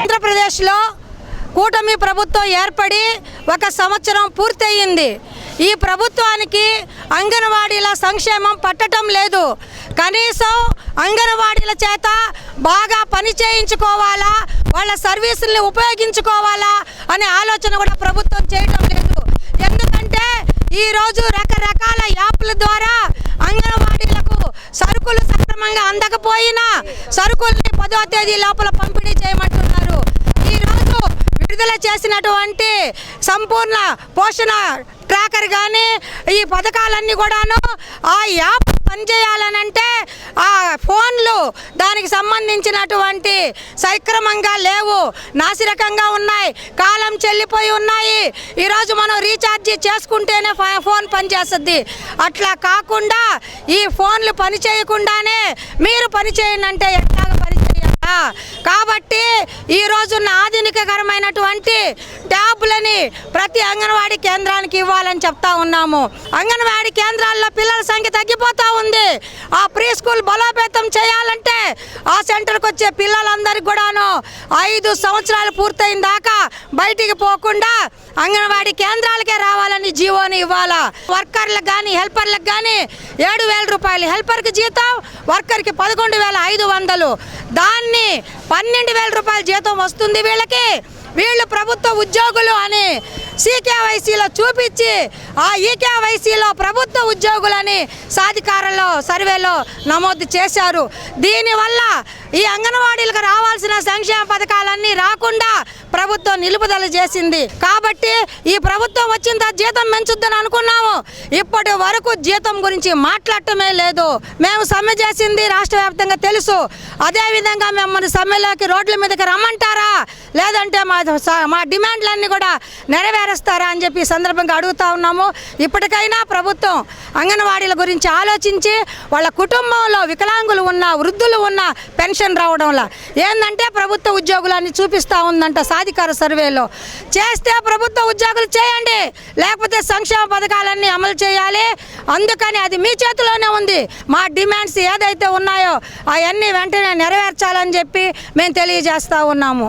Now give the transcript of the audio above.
ఆంధ్రప్రదేశ్లో కూటమి ప్రభుత్వం ఏర్పడి ఒక సంవత్సరం పూర్తయింది. ఈ ప్రభుత్వానికి అంగన్వాడీల సంక్షేమం పట్టడం లేదు. కనీసం అంగన్వాడీల చేత బాగా పని చేయించుకోవాలా వాళ్ళ సర్వీసుల్ని ఉపయోగించుకోవాలా అనే ఆలోచన కూడా ప్రభుత్వం చేయటం లేదు. ఎందుకంటే ఈరోజు రకరకాల యాప్ల ద్వారా అంగన్వాడీలకు సరుకులు సక్రమంగా అందకపోయినా సరుకుల్ని పదో తేదీ లోపల పంపిణీ చేయమంటున్నారు. ఈరోజు విడుదల చేసినటువంటి సంపూర్ణ పోషణ ట్రాకర్ కానీ ఈ పథకాలన్నీ కూడాను ఆ యాప్ పనిచేయాలనంటే ఆ ఫోన్లు దానికి సంబంధించినటువంటి సక్రమంగా లేవు. నాసిరకంగా ఉన్నాయి. కాలం చెల్లిపోయి ఉన్నాయి. ఈరోజు మనం రీఛార్జ్ చేసుకుంటేనే ఫ- ఫోన్ పనిచేస్తుంది. అట్లా కాకుండా ఈ ఫోన్లు పని చేయకుండానే మీరు పని ఎట్లాగ పని కాబట్టి ఈ రోజున్న ఆధునికకరమైనటువంటి ట్యాబ్లని ప్రతి అంగన్వాడీ కేంద్రానికి ఇవ్వాలని చెప్తా ఉన్నాము. అంగన్వాడీ కేంద్రాల్లో పిల్లల సంఖ్య తగ్గిపోతూ ఉంది. ఆ ప్రీ స్కూల్ బలోపేతం చేయాలంటే ఆ సెంటర్కి వచ్చే పిల్లలందరికీ కూడాను ఐదు సంవత్సరాలు పూర్తయిన దాకా బయటికి పోకుండా అంగన్వాడీ కేంద్రాలకే రా జీవోని ఇవ్వాలా? వర్కర్లకు కానీ హెల్పర్లకు కానీ ఏడు వేల రూపాయలు. హెల్పర్కి జీతం వర్కర్కి పదకొండు వేల ఐదు వందలు. దాన్ని పన్నెండు వేల రూపాయల జీతం వస్తుంది వీళ్ళకి. వీళ్ళు ప్రభుత్వ ఉద్యోగులు అని సీకేవైసీలో చూపించి ఆ ఈకేవైసీలో ప్రభుత్వ ఉద్యోగులని సాధికారంలో సర్వేలో నమోదు చేశారు. దీనివల్ల ఈ అంగన్వాడీలకు రావాల్సిన సంక్షేమ పథకాలన్నీ రాకుండా ప్రభుత్వం నిలుపుదల చేసింది. కాబట్టి ఈ ప్రభుత్వం వచ్చిన తర్వాత జీతం పెంచుద్దని అనుకున్నాము. ఇప్పటి వరకు జీతం గురించి మాట్లాడటమే లేదు. మేము సమ్మె చేసింది రాష్ట్ర వ్యాప్తంగా తెలుసు. అదేవిధంగా మిమ్మల్ని సమ్మెలోకి రోడ్ల మీదకి రమ్మంటారా? లేదంటే మా స- మా డిమాండ్లన్నీ కూడా నెరవేరుస్తారా అని చెప్పి సందర్భంగా అడుగుతా ఉన్నాము. ఇప్పటికైనా ప్రభుత్వం అంగన్వాడీల గురించి ఆలోచించి వాళ్ళ కుటుంబంలో వికలాంగులు ఉన్న వృద్ధులు ఉన్న పెన్షన్ రావడంలా. ఏంటంటే ప్రభుత్వ ఉద్యోగులన్నీ చూపిస్తూ ఉందంట సాధికార సర్వేలో. చేస్తే ప్రభుత్వ ఉద్యోగులు చేయండి లేకపోతే సంక్షేమ పథకాలన్నీ అమలు చేయాలి. అందుకని అది మీ చేతిలోనే ఉంది. మా డిమాండ్స్ ఏదైతే ఉన్నాయో అవన్నీ వెంటనే నెరవేర్చాలని చెప్పి మేము తెలియజేస్తూ ఉన్నాము.